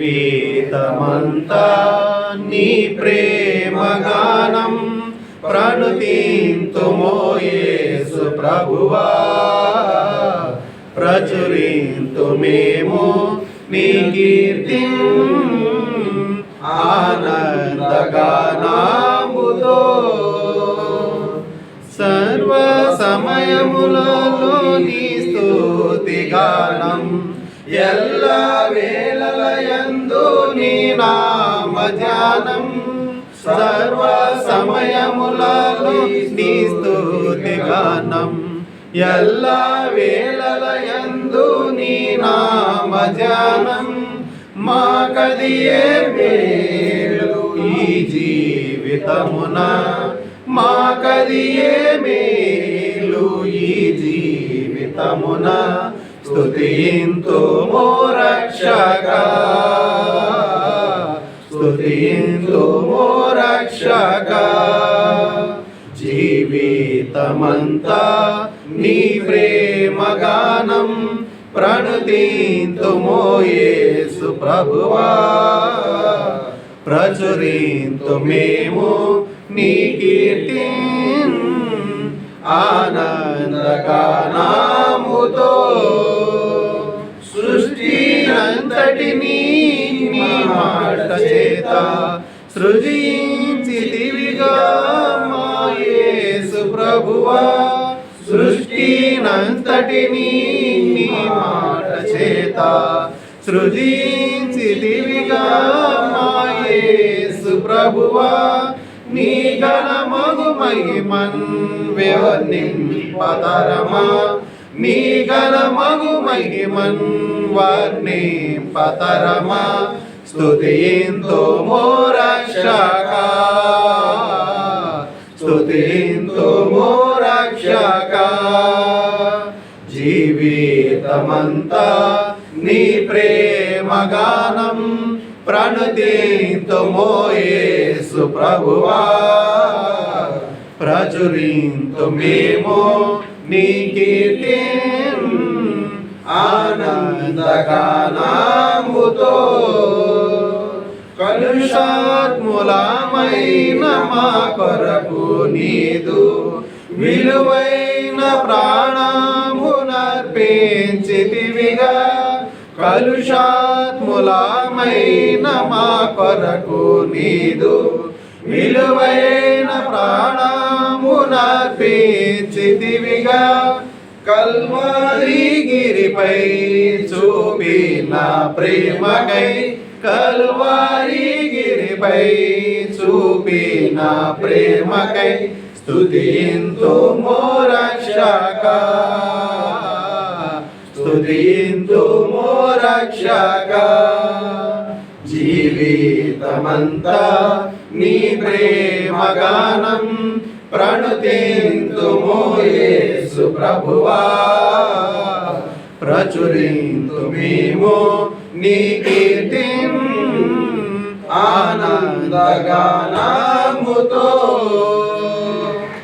జీవితమంతా నీ ప్రేమగానం ప్రణుతీంతుమోయేసు ప్రభువా. ప్రచురింతు మేము నీ కీర్తి ఆనందగానాముదో సర్వ సమయములలో నీ స్తుతిగానం గానం ఎల్ల వేళలయందు నీ నామ ధ్యానం సర్వ సమయములలో నీ స్తుతి గానం ఎల్ల వేళలయందు నీ నామ ధ్యానం మా కదియే మేలు ఈ జీవితమున మా కదియే మేలు ఈ జీవితమున స్తుతింతు మో రక్షక స్తుతింతు మో రక్షక జీవితమంతా నీ ప్రేమగానం ప్రణుతింతుమో యేసు ప్రభువా. ప్రచురింతు మేము నీ కీర్తి ఆనందగానాముతో. సృష్టి నీ మాట చేత సృజించితివిగా మాయేసు ప్రభువా. సృష్టినంతటినీ నీ మాట చేత సృజించితివిగా మాయేసు ప్రభువా. నీ గణమగు మహిమన్ వ్యవనింపతరమా నీ గణమగు మహిమన్ వర్ణి పతరమా. స్తుతింతో మోరక్షక. స్తుతింతో మో జీవితమంతా నీ ప్రేమగానం ప్రణుతింతో మో యేసు ప్రభువా. ప్రచురింతు మేము నీ కీర్తి ఆనందగానాముతో కలుషాత్ములమైన మా కొరకు నీదు విలువైన ప్రాణమునర్పించితివిగా కలుషాత్ములమైన మా కొరకు నీదు విలువైన చేతివిగా కల్వారి గిరిపై చూపిన ప్రేమకై కల్వారి గిరిపై చూపిన ప్రేమకై స్తుతింతు మో రక్షక స్తుతింతు మో రక్షక జీవితమంతా నీ ప్రేమగానం ప్రణుతింతు యేసు ప్రభువా. ప్రచురింతు మేము నీ కీర్తి ఆనందగానముతో.